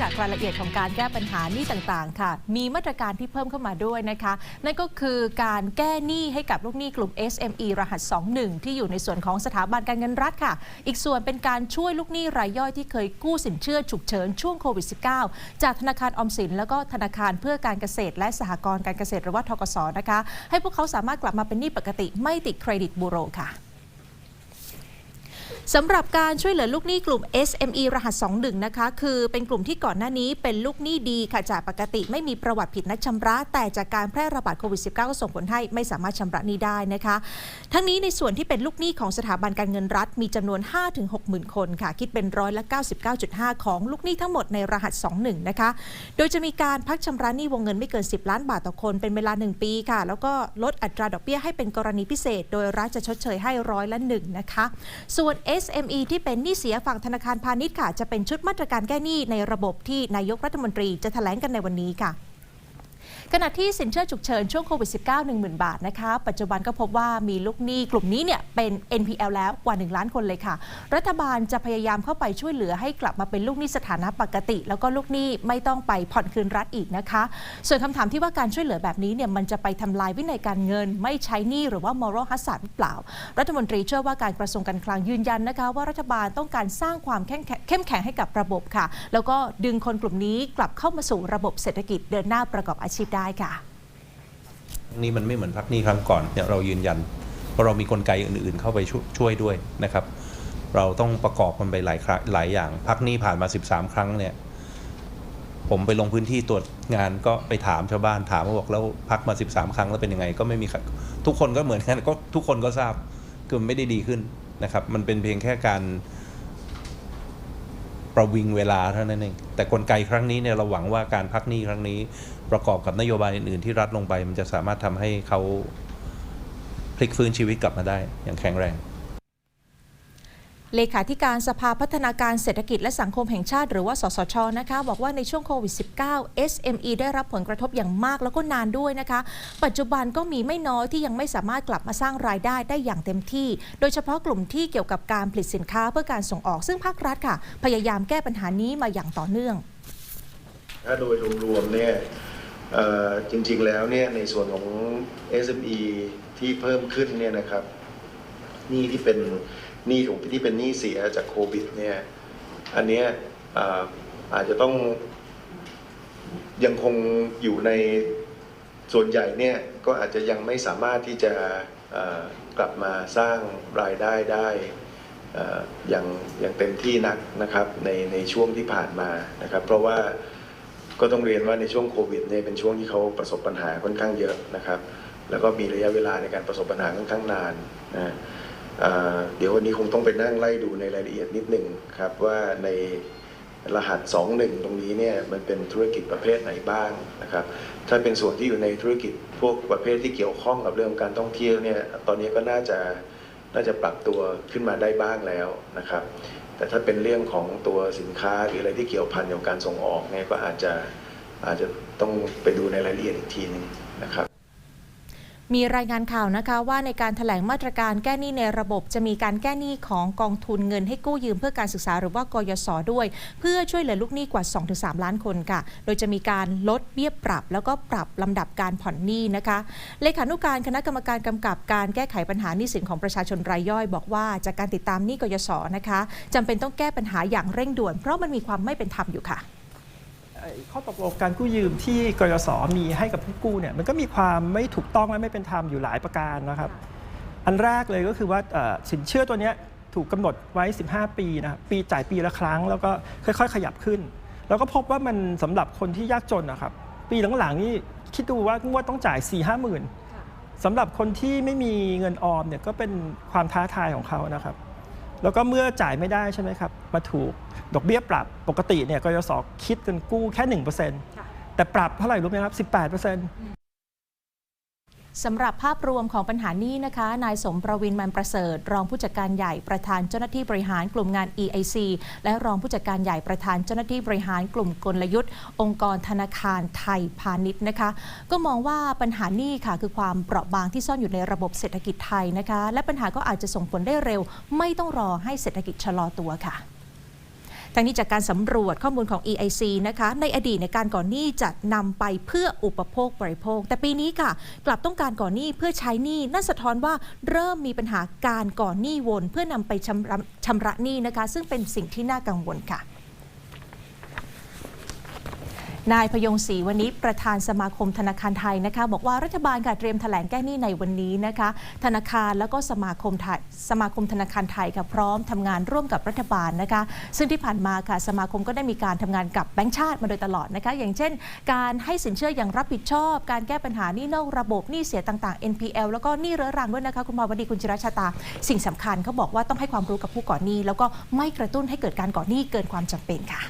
จากรายละเอียดของการแก้ปัญหาหนี้ต่างๆ ค่ะ มีมาตรการที่เพิ่มเข้ามาด้วยนะคะ นั่นก็คือการแก้หนี้ให้กับลูกหนี้กลุ่ม SME รหัส 21 ที่อยู่ในส่วนของสถาบันการเงินรัฐค่ะ อีกส่วนเป็นการช่วยลูกหนี้รายย่อยที่เคยกู้สินเชื่อฉุกเฉินช่วงโควิด -19 จากธนาคารออมสิน แล้วก็ธนาคารเพื่อการเกษตร และสหกรณ์การเกษตรหรือว่าทกสนะคะ ให้พวกเขาสามารถกลับมาเป็นหนี้ปกติไม่ติดเครดิตบูโรค่ะ สำหรับการช่วยเหลือลูกหนี้กลุ่ม SME รหัส 21 นะคะ คือเป็นกลุ่มที่ก่อนหน้านี้เป็นลูกหนี้ดีค่ะจากปกติไม่มีประวัติผิดนัดชำระ แต่จากการแพร่ระบาดโควิด -19 ก็ส่งผลให้ไม่สามารถชำระหนี้ได้นะคะ ทั้งนี้ในส่วนที่เป็นลูกหนี้ของสถาบันการเงินรัฐ มีจำนวน 5-6หมื่นคนค่ะ คิดเป็นร้อยละ 99.5 ของลูกหนี้ทั้งหมดในรหัส 21 นะคะ โดยจะมีการพักชำระหนี้วงเงินไม่เกิน 10 ล้านบาทต่อคนเป็นเวลา 1 ปีค่ะ แล้วก็ลดอัตราดอกเบี้ยให้เป็นกรณีพิเศษ โดยรัฐจะชดเชยให้ร้อยละ1นะคะ ส่วน SME ที่เป็นหนี้เสียฝั่งธนาคารพาณิชย์ค่ะ จะเป็นชุดมาตรการแก้หนี้ในระบบที่นายกรัฐมนตรีจะแถลงกันในวันนี้ค่ะ ขณะที่สินเชื่อฉุกเฉินช่วงโควิด -19 10,000 บาทนะคะ ปัจจุบันก็พบว่ามีลูกหนี้กลุ่มนี้เนี่ยเป็น NPL แล้วกว่า 1 ล้านคนเลยค่ะ รัฐบาลจะพยายามเข้าไปช่วยเหลือให้กลับมาเป็นลูกหนี้สถานะปกติ แล้วก็ลูกหนี้ไม่ต้องไปผ่อนคืนรัฐอีกนะคะ ส่วนคำถามที่ว่าการช่วยเหลือแบบนี้เนี่ยมันจะไปทำลายวินัยการเงิน ไม่ใช้หนี้หรือว่า moral hazard หรือเปล่า รัฐมนตรีเชื่อว่าการกระทรวงการคลังยืนยันนะคะ ว่ารัฐบาลต้องการสร้างความเข้มแข็งเข้มแข็งให้กับระบบค่ะ แล้วก็ดึงคนกลุ่มนี้กลับเข้ามาสู่ระบบเศรษฐกิจเดินหน้าประกอบอาชีพได้ค่ะนี่มันไม่เหมือนพักนี้ครั้งก่อนเนี่ยเรายืนยัน เพราะเรามีกลไกอื่นๆ เข้าไปช่วยช่วยด้วยนะครับ เราต้องประกอบมันไปหลายครั้งหลายอย่างพักนี้ผ่านมา 13 ครั้งเนี่ยผมไปลงพื้นที่ตรวจงานก็ไปถามชาวบ้านถามว่าบอกแล้วพักมา 13 ครั้งแล้วเป็นยังไง ก็ไม่มีทุกคนก็เหมือนกันก็ทุกคนก็ทราบคือไม่ได้ดีขึ้นนะครับ มันเป็นเพียงแค่การ ประวิงเวลาเท่านั้นเอง แต่กลไกครั้งนี้เนี่ยเราหวังว่าการพักหนี้ครั้งนี้ ประกอบกับนโยบายอื่นๆที่รัฐลงไป มันจะสามารถทำให้เขาพลิกฟื้นชีวิตกลับมาได้อย่างแข็งแรง เลขาธิการสภาพัฒนาการเศรษฐกิจและสังคมแห่งชาติหรือว่า สสช นะคะ บอกว่าในช่วงโควิด -19 SME ได้รับผลกระทบอย่างมากแล้วก็นานด้วยนะคะ ปัจจุบันก็มีไม่น้อยที่ยังไม่สามารถกลับมาสร้างรายได้ได้อย่างเต็มที่ โดยเฉพาะกลุ่มที่เกี่ยวกับการผลิตสินค้าเพื่อการส่งออกซึ่งภาครัฐค่ะ พยายามแก้ปัญหานี้มาอย่างต่อเนื่อง ถ้าโดยรวมๆเนี่ยจริงๆแล้วเนี่ยในส่วนของ SME ที่เพิ่มขึ้นเนี่ยนะครับนี้ที่เป็น หนี้ของที่เป็นหนี้เสียจากโควิดเนี่ยอันเนี้ยออาจจะต้องยังคงอยู่ในส่วนใหญ่เนี่ยก็อาจจะยังไม่สามารถที่จะกลับมาสร้างรายได้ได้อย่างอย่างเต็มที่นักนะครับในในช่วงที่ผ่านมานะครับ เพราะว่าก็ต้องเรียนว่าในช่วงโควิดเนี่ยเป็นช่วงที่เขาประสบปัญหาค่อนข้างเยอะนะครับ แล้วก็มีระยะเวลาในการประสบปัญหาค่อนข้างนานนะ เดี๋ยววันนี้คงต้องไปนั่งไล่ดูในรายละเอียดนิดหนึ่งครับว่าในรหัส 21 ตรงนี้เนี่ยมันเป็นธุรกิจประเภทไหนบ้างนะครับ ถ้าเป็นส่วนที่อยู่ในธุรกิจพวกประเภทที่เกี่ยวข้องกับเรื่องการท่องเที่ยวเนี่ยตอนนี้ก็น่าจะน่าจะปรับตัวขึ้นมาได้บ้างแล้วนะครับ แต่ถ้าเป็นเรื่องของตัวสินค้าหรืออะไรที่เกี่ยวพันกับการส่งออกเนี่ยก็อาจจะอาจจะต้องไปดูในรายละเอียดอีกทีหนึงนะครับ มีรายงานข่าวนะคะว่าในการถแถลงมาตรการแก้หนี้ในระบบจะมีการแก้หนี้ของกองทุนเงินให้กู้ยืมเพื่อการศึกษาหรือว่ากยศด้วย เพื่อช่วยเหลือลูกหนี้กว่า 2-3 ล้านคนค่ะ โดยจะมีการลดเบี้ยปรับ แล้วก็ปรับลำดับการผ่อนหนี้นะคะเลขานุการคณะกรรมการกำกับการแก้ไขปัญหาหนี้สินของประชาชนรายย่อย บอกว่าจากการติดตามหนี้กยศนะคะจำเป็นต้องแก้ปัญหาอย่างเร่งด่วน เพราะมันมีความไม่เป็นธรรมอยู่ค่ะ ข้อตกลงการกู้ยืมที่กยศมีให้กับผู้กู้เนี่ยมันก็มีความไม่ถูกต้องและไม่เป็นธรรมอยู่หลายประการนะครับ อันแรกเลยก็คือว่าเอ่อสินเชื่อตัวเนี้ยถูกกำหนดไว้ 15 ปีนะครับปีจ่ายปีละครั้ง แล้วก็ค่อยๆ ขยับขึ้น แล้วก็พบว่ามันสำหรับคนที่ยากจนนะครับ ปีหลังๆนี่คิดดูว่างวดต้องจ่าย 4 5 0 0 0 0สำหรับคนที่ไม่มีเงินออมเนี่ยก็เป็นความท้าทายของเขานะครับ แล้วก็เมื่อจ่ายไม่ได้ใช่ไหมครับ มาถูกดอกเบี้ยปรับปกติเนี่ยกยศคิดกันกู้แค่ 1%แต่ปรับเท่าไหร่รู้ไหมครับ 18% สำหรับภาพรวมของปัญหานี้นะคะ นายสมประวินมันประเสริฐ รองผู้จัดการใหญ่ประธานเจ้าหน้าที่บริหารกลุ่มงาน EIC และรองผู้จัดการใหญ่ประธานเจ้าหน้าที่บริหารกลุ่มกลยุทธ์ องค์กรธนาคารไทยพาณิชย์นะคะ ก็มองว่าปัญหานี้ค่ะคือความเปราะบางที่ซ่อนอยู่ในระบบเศรษฐกิจไทยนะคะ และปัญหาก็อาจจะส่งผลได้เร็ว ไม่ต้องรอให้เศรษฐกิจชะลอตัวค่ะ ทั้งนี้จากการสำรวจข้อมูลของ EIC นะคะ ในอดีตในการก่อนหนี้จะนำไปเพื่ออุปโภคบริโภค แต่ปีนี้ค่ะ กลับต้องการก่อนหนี้เพื่อใช้หนี้นั่นสะท้อนว่าเริ่มมีปัญหาการก่อนหนี้วน เพื่อนำไปชำระชำระหนี้นะคะ ซึ่งเป็นสิ่งที่น่ากังวลค่ะ นายพยงศรีวันนี้ประธานสมาคมธนาคารไทยนะคะ บอกว่ารัฐบาลค่ะเตรียมแถลงแก้หนี้ในวันนี้นะคะ ธนาคารแล้วก็สมาคมไทยสมาคมธนาคารไทยค่ะพร้อมทำงานร่วมกับรัฐบาลนะคะ ซึ่งที่ผ่านมาค่ะสมาคมก็ได้มีการทำงานกับแบงก์ชาติมาโดยตลอดนะคะ อย่างเช่น การให้สินเชื่ออย่างรับผิดชอบ การแก้ปัญหาหนี้นอกระบบหนี้เสียต่างๆ NPL แล้วก็หนี้เรื้อรังด้วยนะคะคุณมาวดีคุณจิรชาตา สิ่งสำคัญเขาบอกว่าต้องให้ความรู้กับผู้ก่อหนี้ แล้วก็ไม่กระตุ้นให้เกิดการก่อหนี้เกินความจำเป็นค่ะ